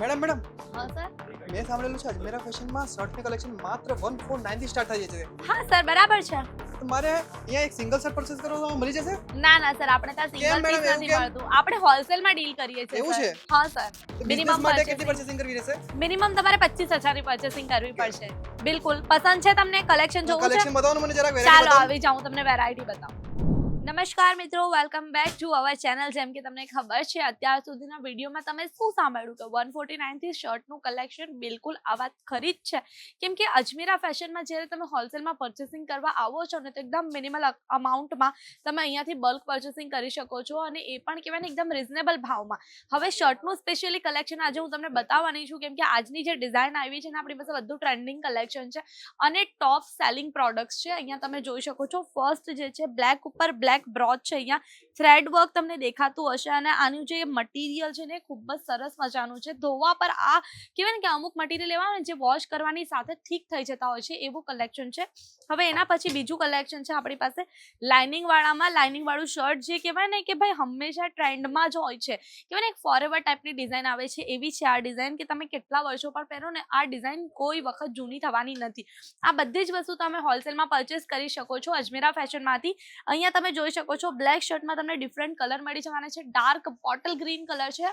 Madam madam. હા sir. મેં સાંભળેલું છે અજમેરા ફેશનમાં શર્ટની કલેક્શન માત્ર વન ફોર નાઇનથી સ્ટાર્ટ થઈ છે હા સર બરાબર છે. મારે અહીંયા એક સિંગલ શર્ટ પરચેસ કરો તો મળી જશે? ના ના સર આપણે ત્યાં સિંગલ પીસ નથી મળતું. આપણે હોલસેલમાં ડીલ કરીએ છીએ એવું છે? હા સર. મિનિમમ માટે કેટલી પરચેસિંગ કરવી રહેશે? મિનિમમ તમારે પચીસ હજારની પરચેસિંગ કરવી પડશે. બિલકુલ. પસંદ છે તમને કલેક્શન જોવું છે? કલેક્શન બતાવો ને મને જરાક ચાલો આવી જાઉં તમને વેરાયટી બતાવું. નમસ્કાર મિત્રો welcome back to our channel જેમ કે તમને ખબર છે, અત્યાર સુધીના વિડીયોમાં તમે શું સાંભળ્યું કે વન ફોર્ટી નાઇનથી શર્ટનું કલેક્શન બિલકુલ આ વાત ખરી જ છે. કેમ કે અજમેરા ફેશનમાં જ્યારે તમે હોલસેલમાં પર્ચેસિંગ કરવા આવો છો ને, તો એકદમ મિનિમલ અમાઉન્ટમાં તમે અહીંયાથી બલ્ક પર્ચેસિંગ કરી શકો છો અને એ પણ કહેવાય ને એકદમ રિઝનેબલ ભાવમાં. હવે શર્ટનું સ્પેશિયલી કલેક્શન આજે હું તમને બતાવવાની છું, કેમ કે આજની જે ડિઝાઇન આવી છે ને, આપણી પાસે બધું ટ્રેન્ડિંગ કલેક્શન છે અને ટોપ સેલિંગ પ્રોડક્ટ્સ છે. અહીંયા તમે જોઈ શકો છો ફર્સ્ટ જે છે બ્લેક ઉપર બ્લેક બ્રોચ છે. અહીંયા થ્રેડ વર્ક તમને દેખાતું હશે અને આનું જે મટીરિયલ છે ને ખૂબ જ સરસ મજાનું છે. ધોવા પર આ કહેવાય ને કે અમુક મટીરિયલ એવા જે વોશ કરવાની સાથે ઠીક થઈ જતા હોય છે એવું કલેક્શન છે. હવે એના પછી બીજું કલેક્શન છે આપણી પાસે લાઇનિંગ વાળામાં. લાઇનિંગ વાળું શર્ટ જે કહેવાય ને કે ભાઈ હંમેશા ટ્રેન્ડમાં જ હોય છે. કહેવાય ને એક ફોરેવર ટાઈપની ડિઝાઇન આવે છે. એવી છે આ ડિઝાઇન કે તમે કેટલા વર્ષો પર પહેરો ને આ ડિઝાઇન કોઈ વખત જૂની થવાની નથી. આ બધી જ વસ્તુ તમે હોલસેલમાં પરચેસ કરી શકો છો. અજમેરા ફેશનમાંથી અહીંયા તમે જોઈ શકો છો. બ્લેક શર્ટમાં તમને ડિફરન્ટ કલર મળી જવાના છે. ડાર્ક બોટલ ગ્રીન કલર છે.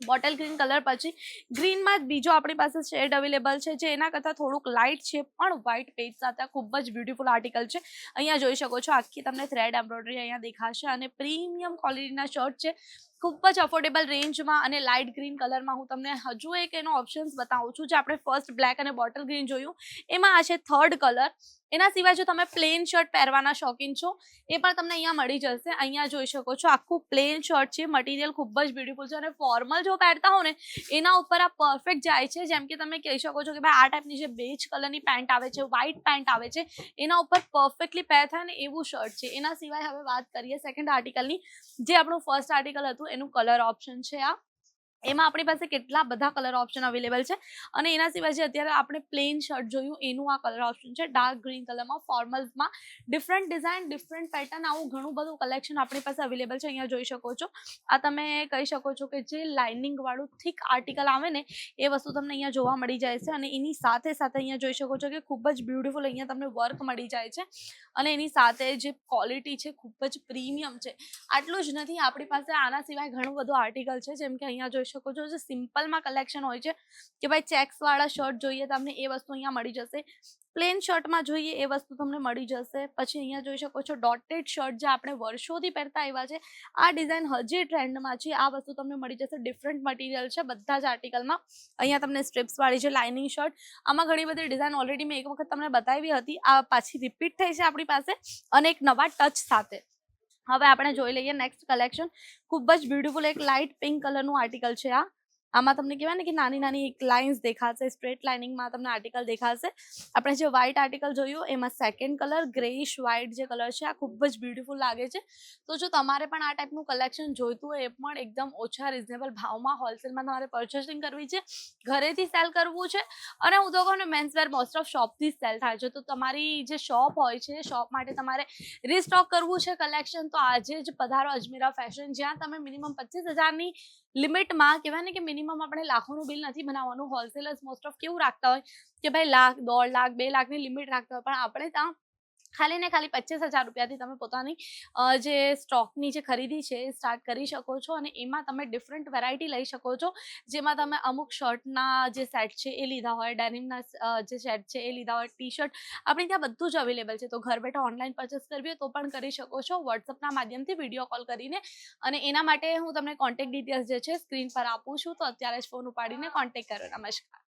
બોટલ ગ્રીન કલર પછી ગ્રીનમાં જ બીજો આપણી પાસે શેડ અવેલેબલ છે, જે એના કરતાં થોડુંક લાઇટ છે, પણ વ્હાઇટ પેજ સાથે ખૂબ જ બ્યુટીફુલ આર્ટિકલ છે. અહીંયા જોઈ શકો છો, આખી તમને થ્રેડ એમ્બ્રોઇડરી અહીંયા દેખાશે અને પ્રીમિયમ ક્વોલિટીના શર્ટ છે. ખૂબ જ અફોર્ડેબલ રેન્જમાં અને લાઇટ ગ્રીન કલરમાં હું તમને હજુ એક એનો ઓપ્શન્સ બતાવું છું, જે આપણે ફર્સ્ટ બ્લેક અને બોટલ ગ્રીન જોયું. એમાં આ છે થર્ડ કલર એના સિવાય જો તમે પ્લેન શર્ટ પહેરવાના શોખીન છો, એ પણ તમને અહીંયા મળી જશે. અહીંયા જોઈ શકો છો, આખું પ્લેન શર્ટ છે. મટીરિયલ ખૂબ જ બ્યુટીફુલ છે અને ફોર્મલ જો પહેરતા હો ને, એના ઉપર આ પરફેક્ટ જાય છે. જેમ કે તમે કહી શકો છો કે ભાઈ આ ટાઈપની જે બેજ કલરની પેન્ટ આવે છે વ્હાઇટ પેન્ટ આવે છે, એના ઉપર પરફેક્ટલી પહેર થાય ને એવું શર્ટ છે. એના સિવાય હવે વાત કરીએ સેકન્ડ આર્ટિકલની જે આપણું ફર્સ્ટ આર્ટિકલ હતું એનું કલર ઓપ્શન છે આ. એમાં આપણી પાસે કેટલા બધા કલર ઓપ્શન અવેલેબલ છે અને એના સિવાય જે અત્યારે આપણે પ્લેન શર્ટ જોયું, એનું આ કલર ઓપ્શન છે. ડાર્ક ગ્રીન કલરમાં ફોર્મલ્સમાં ડિફરન્ટ ડિઝાઇન ડિફરન્ટ પેટર્ન આવું ઘણું બધું કલેક્શન આપણી પાસે અવેલેબલ છે. અહીંયા જોઈ શકો છો. આ તમે કહી શકો છો કે જે લાઇનિંગ વાળું થીક આર્ટિકલ આવે ને, એ વસ્તુ તમને અહીંયા જોવા મળી જાય છે. અને એની સાથે સાથે અહીંયા જોઈ શકો છો કે ખૂબ જ બ્યુટિફુલ અહીંયા તમને વર્ક મળી જાય છે. અને એની સાથે જે ક્વોલિટી છે, ખૂબ જ પ્રીમિયમ છે. આટલું જ નથી. આપણી પાસે આના સિવાય ઘણું બધું આર્ટિકલ છે. જેમ કે અહીંયા જોઈ શકો છો. જે સિમ્પલમાં કલેક્શન હોય છે કે ભાઈ ચેક્સ વાળા શર્ટ જોઈએ, તમને એ વસ્તુ અહીંયા મળી જશે. પ્લેન શર્ટમાં જોઈએ, એ વસ્તુ તમને મળી જશે. પછી અહીંયા જોઈ શકો છો ડોટેડ શર્ટ જે આપણે વર્ષોથી પહેરતા આવ્યા છે, આ ડિઝાઇન હજી ટ્રેન્ડમાં છે. આ વસ્તુ તમને મળી જશે. ડિફરન્ટ મટીરિયલ છે બધા જ આર્ટિકલમાં અહીંયા તમને સ્ટ્રીપ્સવાળી છે લાઇનિંગ શર્ટ આમાં ઘણી બધી ડિઝાઇન ઓલરેડી મેં એક વખત તમને બતાવી હતી. આ પાછી રિપીટ થઈ છે આપણી પાસે અને એક નવા ટચ સાથે. હવે આપણે જોઈ લઈએ નેક્સ્ટ કલેક્શન ખૂબ જ બ્યુટીફુલ એક લાઇટ પિંક કલરનું આર્ટિકલ છે આ. આમાં તમને કહેવાય ને કે નાની નાની એક લાઇન્સ દેખાશે સ્ટ્રેટ લાઇનિંગમાં તમને આર્ટિકલ દેખાશે. આપણે જે વ્હાઇટ આર્ટિકલ જોયું, એમાં સેકન્ડ કલર ગ્રેઇશ વ્હાઇટ જે કલર છે, આ ખૂબ જ બ્યુટીફુલ લાગે છે. તો જો તમારે પણ આ ટાઈપનું કલેક્શન જોઈતું હોય, એ પણ એકદમ ઓછા રિઝનેબલ ભાવમાં હોલસેલમાં તમારે પર્ચેસિંગ કરવી છે. ઘરેથી સેલ કરવું છે અને હું તો કહું ને મેન્સવેર મોસ્ટ ઓફ શોપથી સેલ થાય છે. તો તમારી જે શોપ હોય છે શોપ માટે તમારે રિસ્ટોક કરવું છે કલેક્શન તો આજે જ પધારો અજમેરા ફેશન જ્યાં તમે મિનિમમ પચીસ હજારની લિમિટમાં કહેવાય ને કે મિનિમમ આપણે લાખોનું બિલ નથી બનાવવાનું. હોલસેલર્સ મોસ્ટ ઓફ કેવું રાખતા હોય? કે ભાઈ લાખ, દોઢ લાખ, બે લાખની લિમિટ રાખતા હોય. પણ આપણે ત્યાં ખાલી ને ખાલી પચીસ હજાર રૂપિયાથી તમે પોતાની જે સ્ટોકની જે ખરીદી છે એ સ્ટાર્ટ કરી શકો છો અને એમાં તમે ડિફરન્ટ વેરાયટી લઈ શકો છો. જેમાં તમે અમુક શર્ટના જે સેટ છે એ લીધા હોય ડેનિમના જે સેટ છે એ લીધા હોય ટી શર્ટ આપણે ત્યાં બધું જ અવેલેબલ છે. તો ઘર બેઠા ઓનલાઈન પરચેસ કરવી હોય તો પણ કરી શકો છો. વોટ્સઅપના માધ્યમથી વીડિયો કોલ કરીને અને એના માટે હું તમને કોન્ટેક્ટ ડિટેલ્સ જે છે સ્ક્રીન પર આપું છું. તો અત્યારે જ ફોન ઉપાડીને કોન્ટેક્ટ કરો. નમસ્કાર.